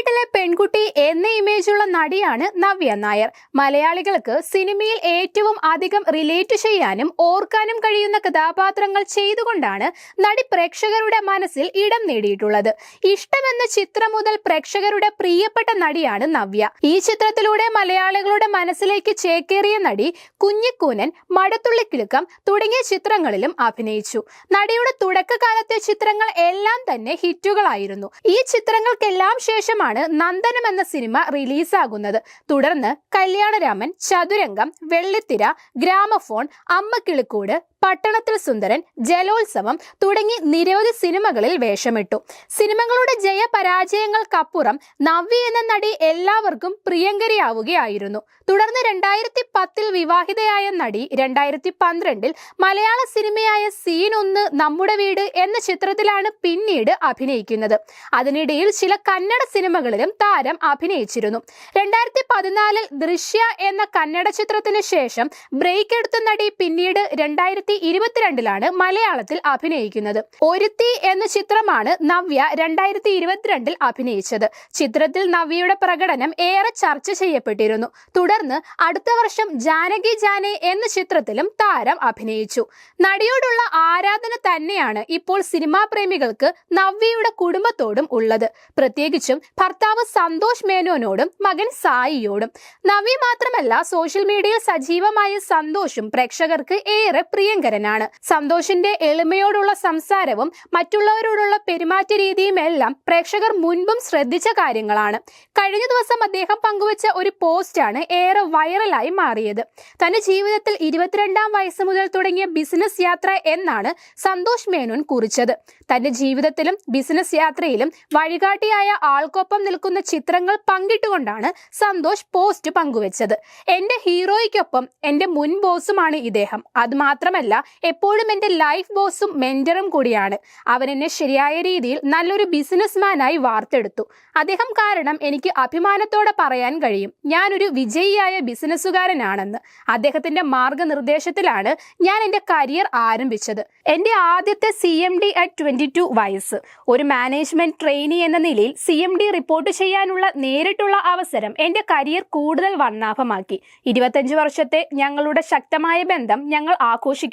വീട്ടിലെ പെൺകുട്ടി എന്ന ഇമേജുള്ള നടിയാണ് നവ്യ നായർ. മലയാളികൾക്ക് സിനിമയിൽ ഏറ്റവും അധികം റിലേറ്റ് ചെയ്യാനും ഓർക്കാനും കഴിയുന്ന കഥാപാത്രങ്ങൾ ചെയ്തുകൊണ്ടാണ് നടി പ്രേക്ഷകരുടെ മനസ്സിൽ ഇടം നേടിയിട്ടുള്ളത്. ഇഷ്ടമെന്ന ചിത്രം മുതൽ പ്രേക്ഷകരുടെ പ്രിയപ്പെട്ട നടിയാണ് നവ്യ. ഈ ചിത്രത്തിലൂടെ മലയാളികളുടെ മനസ്സിലേക്ക് ചേക്കേറിയ നടി കുഞ്ഞിക്കൂനൻ മടത്തുള്ളിക്കിളുക്കം തുടങ്ങിയ ചിത്രങ്ങളിലും അഭിനയിച്ചു. നടിയുടെ തുടക്കകാലത്തെ ചിത്രങ്ങൾ എല്ലാം തന്നെ ഹിറ്റുകളായിരുന്നു. ഈ ചിത്രങ്ങൾക്കെല്ലാം ശേഷമാണ് നന്ദനം എന്ന സിനിമ റിലീസാകുന്നത്. തുടർന്ന് കല്യാണരാമൻ ചതുരംഗം വെള്ളിത്തിര ഗ്രാമഫോൺ അമ്മ കിളിക്കൂട് പട്ടണത്തിൽ സുന്ദരൻ ജലോത്സവം തുടങ്ങി നിരവധി സിനിമകളിൽ വേഷമിട്ടു. സിനിമകളുടെ ജയപരാജയങ്ങൾക്കപ്പുറം നവ്യ എന്ന നടി എല്ലാവർക്കും പ്രിയങ്കരിയാവുകയായിരുന്നു. തുടർന്ന് രണ്ടായിരത്തി പത്തിൽ വിവാഹിതയായ നടി രണ്ടായിരത്തി പന്ത്രണ്ടിൽ മലയാള സിനിമയായ സീൻ ഒന്ന് നമ്മുടെ വീട് എന്ന ചിത്രത്തിലാണ് പിന്നീട് അഭിനയിക്കുന്നത്. അതിനിടയിൽ ചില കന്നഡ സിനിമകളിലും താരം അഭിനയിച്ചിരുന്നു. രണ്ടായിരത്തി പതിനാലിൽ ദൃശ്യ എന്ന കന്നഡ ചിത്രത്തിന് ശേഷം ബ്രേക്ക് എടുത്ത നടി പിന്നീട് രണ്ടായിരത്തി ഇരുപത്തിരണ്ടിലാണ് മലയാളത്തിൽ അഭിനയിക്കുന്നത്. ഒരുത്തി എന്ന ചിത്രമാണ് നവ്യ രണ്ടായിരത്തി ഇരുപത്തിരണ്ടിൽ അഭിനയിച്ചത്. ചിത്രത്തിൽ നവ്യയുടെ പ്രകടനം ഏറെ ചർച്ച ചെയ്യപ്പെട്ടിരുന്നു. തുടർന്ന് അടുത്ത വർഷം ജാനകി ജാനെ എന്ന ചിത്രത്തിലും താരം അഭിനയിച്ചു. നടിയോടുള്ള ആരാധന തന്നെയാണ് ഇപ്പോൾ സിനിമാ പ്രേമികൾക്ക് നവ്യയുടെ കുടുംബത്തോടും ഉള്ളത്. പ്രത്യേകിച്ചും ഭർത്താവ് സന്തോഷ് മേനോനോടും മകൻ സായിയോടും. നവ്യ മാത്രമല്ല സോഷ്യൽ മീഡിയയിൽ സജീവമായ സന്തോഷും പ്രേക്ഷകർക്ക് ഏറെ പ്രിയങ്കരനാണ് സന്തോഷിന്റെ എളിമയോടുള്ള സംസാരവും മറ്റുള്ളവരോടുള്ള പെരുമാറ്റ രീതിയും എല്ലാം പ്രേക്ഷകർ മുൻപും ശ്രദ്ധിച്ച കാര്യങ്ങളാണ്. കഴിഞ്ഞ ദിവസം അദ്ദേഹം പങ്കുവച്ച ഒരു പോസ്റ്റാണ് ഏറെ വൈറലായി മാറിയത്. തന്റെ ജീവിതത്തിൽ ഇരുപത്തിരണ്ടാം വയസ്സ് മുതൽ തുടങ്ങിയ ബിസിനസ് യാത്ര എന്നാണ് സന്തോഷ് മേനോൻ കുറിച്ചത്. തന്റെ ജീവിതത്തിലും ബിസിനസ് യാത്രയിലും വഴികാട്ടിയായ ആൾക്കൊപ്പം നിൽക്കുന്ന ചിത്രങ്ങൾ പങ്കിട്ടുകൊണ്ടാണ് സന്തോഷ് പോസ്റ്റ് പങ്കുവച്ചത്. എന്റെ ഹീറോയ്ക്കൊപ്പം എന്റെ മുൻ ബോസുമാണ് ഇദ്ദേഹം. അത് മാത്രമല്ല എപ്പോഴും എന്റെ ലൈഫ് ബോസും മെന്ററും കൂടിയാണ്. അവൻ എന്നെ ശരിയായ രീതിയിൽ നല്ലൊരു ബിസിനസ്മാനായി വാർത്തെടുത്തു. അദ്ദേഹം കാരണം എനിക്ക് അഭിമാനത്തോടെ പറയാൻ കഴിയും. ഞാനൊരു വിജയിയായ ബിസിനസ്സുകാരനാണെന്ന് അദ്ദേഹത്തിന്റെ മാർഗനിർദ്ദേശത്തിലാണ് ഞാൻ എന്റെ കരിയർ ആരംഭിച്ചത്. എന്റെ ആദ്യത്തെ C M D at twenty two വയസ്സ്. ഒരു മാനേജ്മെന്റ് ട്രെയിനി എന്ന നിലയിൽ സി എം ഡി റിപ്പോർട്ട് ചെയ്യാനുള്ള നേരിട്ടുള്ള അവസരം എന്റെ കരിയർ കൂടുതൽ വർണാഭമാക്കി. ഇരുപത്തഞ്ച് വർഷത്തെ ഞങ്ങളുടെ ശക്തമായ ബന്ധം ഞങ്ങൾ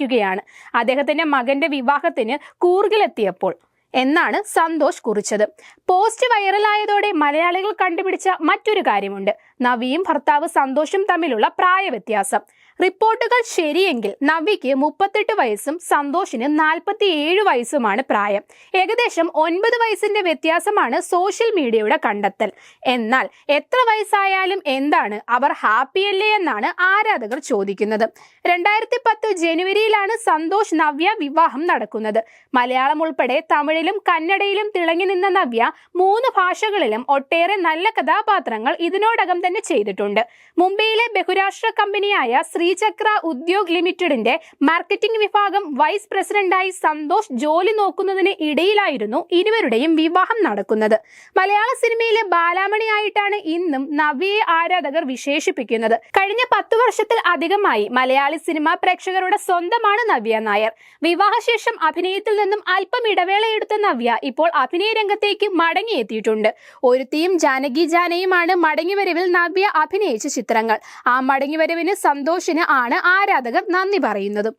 ആഘോഷിക്കുകയാണ് അദ്ദേഹത്തിന്റെ മകന്റെ വിവാഹത്തിന് കൂർഗിലെത്തിയപ്പോൾ എന്നാണ് സന്തോഷ് കുറിച്ചത്. പോസ്റ്റ് വൈറലായതോടെ മലയാളികൾ കണ്ടുപിടിച്ച മറ്റൊരു കാര്യമുണ്ട്. നവിയും ഭർത്താവ് സന്തോഷും തമ്മിലുള്ള പ്രായവ്യത്യാസം. റിപ്പോർട്ടുകൾ ശരിയെങ്കിൽ നവിക്ക് മുപ്പത്തെട്ട് വയസ്സും സന്തോഷിന് നാൽപ്പത്തിയേഴ് വയസ്സുമാണ് പ്രായം. ഏകദേശം ഒൻപത് വയസ്സിന്റെ വ്യത്യാസമാണ് സോഷ്യൽ മീഡിയയുടെ കണ്ടെത്തൽ. എന്നാൽ എത്ര വയസ്സായാലും എന്താണ് അവർ ഹാപ്പിയല്ലേ എന്നാണ് ആരാധകർ ചോദിക്കുന്നത്. രണ്ടായിരത്തി പത്ത് ജനുവരിയിലാണ് സന്തോഷ് നവ്യ വിവാഹം നടക്കുന്നത്. മലയാളം ഉൾപ്പെടെ തമിഴിലും കന്നഡയിലും തിളങ്ങി നിന്ന നവ്യ മൂന്ന് ഭാഷകളിലും ഒട്ടേറെ നല്ല കഥാപാത്രങ്ങൾ ഇതിനോടകം തന്നെ ചെയ്തിട്ടുണ്ട്. മുംബൈയിലെ ബഹുരാഷ്ട്ര കമ്പനിയായ ശ്രീചക്ര ഉദ്യോഗ് ലിമിറ്റഡിന്റെ മാർക്കറ്റിംഗ് വിഭാഗം വൈസ് പ്രസിഡന്റായി സന്തോഷ് ജോലി നോക്കുന്നതിന് ഇടയിലായിരുന്നു ഇരുവരുടെയും വിവാഹം നടക്കുന്നത്. മലയാള സിനിമയിലെ ബാലാമണിയായിട്ടാണ് ഇന്നും നവ്യയെ ആരാധകർ വിശേഷിപ്പിക്കുന്നത്. കഴിഞ്ഞ പത്തു വർഷത്തിൽ അധികമായി മലയാളി സിനിമാ പ്രേക്ഷകരുടെ സ്വന്തമാണ് നവ്യ നായർ. വിവാഹശേഷം അഭിനയത്തിൽ നിന്നും അല്പം ഇടവേളയെടുത്ത നവ്യ ഇപ്പോൾ അഭിനയ രംഗത്തേക്ക് മടങ്ങിയെത്തിയിട്ടുണ്ട്. ഒരുത്തിയും ജാനകി ജാനയുമാണ് മടങ്ങിവരവിൽ നവ്യ അഭിനയിച്ച ചിത്രങ്ങൾ. ആ മടങ്ങിവരവിന് സന്തോഷിന് ആണ് ആരാധകർ നന്ദി പറയുന്നതും.